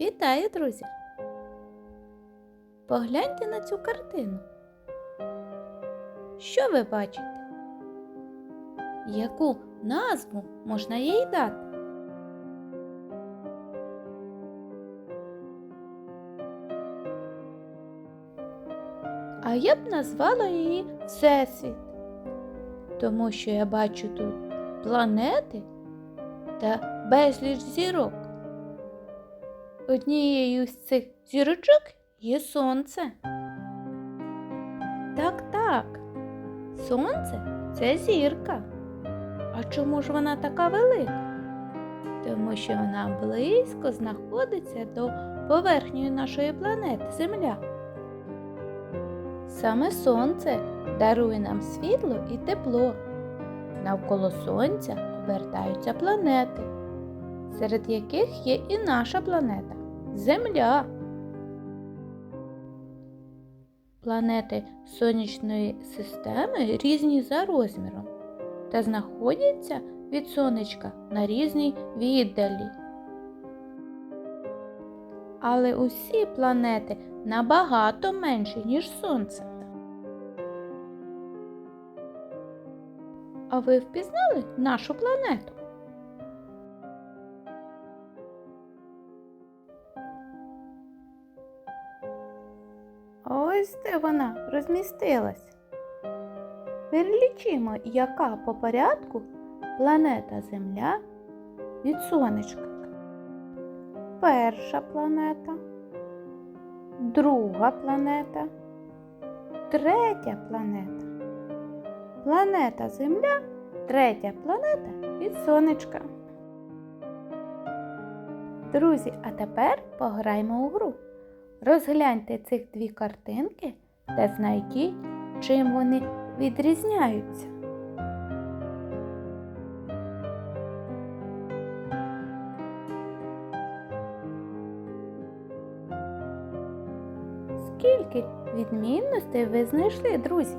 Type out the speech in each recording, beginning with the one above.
Вітаю, друзі! Погляньте на цю картину. Що ви бачите? Яку назву можна їй дати? А я б назвала її Всесвіт, тому що я бачу тут планети та безліч зірок. Однією з цих зірочок є сонце. Так, так, сонце це зірка. А чому ж вона така велика? Тому що вона близько знаходиться до поверхні нашої планети Земля. Саме сонце дарує нам світло і тепло. Навколо сонця обертаються планети серед яких є і наша планета Земля. Планети сонячної системи різні за розміром та знаходяться від сонечка на різній віддалі. Але усі планети набагато менші, ніж Сонце. А ви впізнали нашу планету? Ось де вона розмістилась. Перелічимо, яка по порядку планета Земля від сонечка. Перша планета, друга планета, третя планета. Планета Земля, третя планета від сонечка. Друзі, а тепер пограємо у гру. Розгляньте цих дві картинки та знайдіть, чим вони відрізняються. Скільки відмінностей ви знайшли, друзі?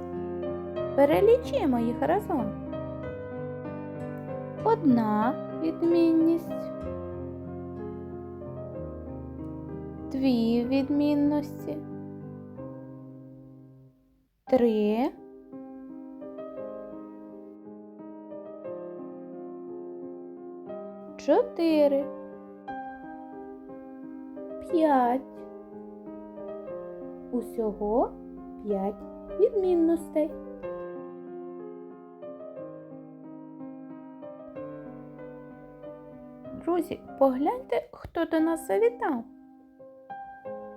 Перелічимо їх разом. Одна відмінність. Дві відмінності, три, чотири, п'ять. Усього п'ять відмінностей. Друзі, погляньте, хто до нас завітав.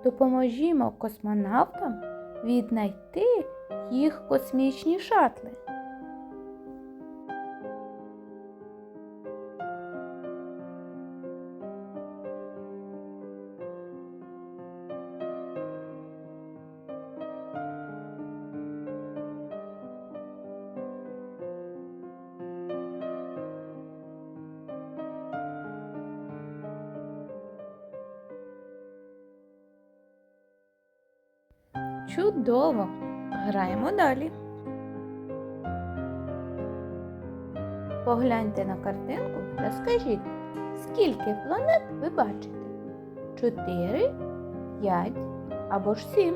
Допоможімо космонавтам віднайти їх космічні шатли. Чудово! Граємо далі. Погляньте на картинку та скажіть, скільки планет ви бачите? Чотири, п'ять або ж сім?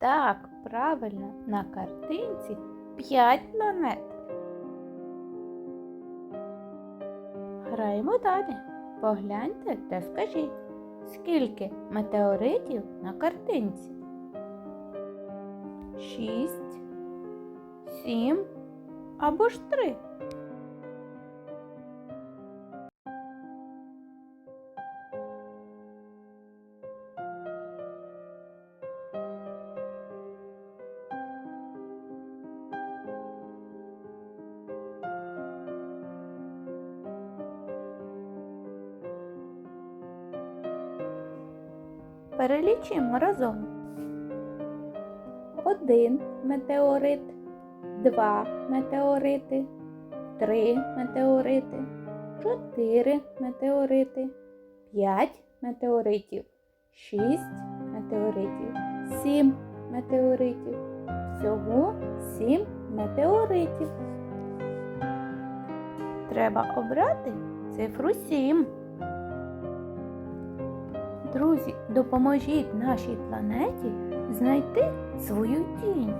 Так, правильно, на картинці 5 планет. Граємо далі. Погляньте та скажіть, скільки метеоритів на картинці? Шість, сім або ж три. Перелічимо разом. Один метеорит, два метеорити, три метеорити, чотири метеорити, п'ять метеоритів, 6 метеоритів, 7 метеоритів. Всього 7 метеоритів. Треба обрати цифру 7. Друзі, допоможіть нашій планеті знайти свою тінь.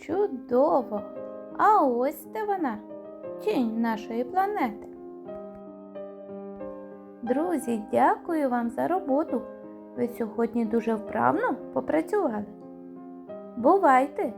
Чудово! А ось де вона, тінь нашої планети. Друзі, дякую вам за роботу. Ви сьогодні дуже вправно попрацювали. Бувайте!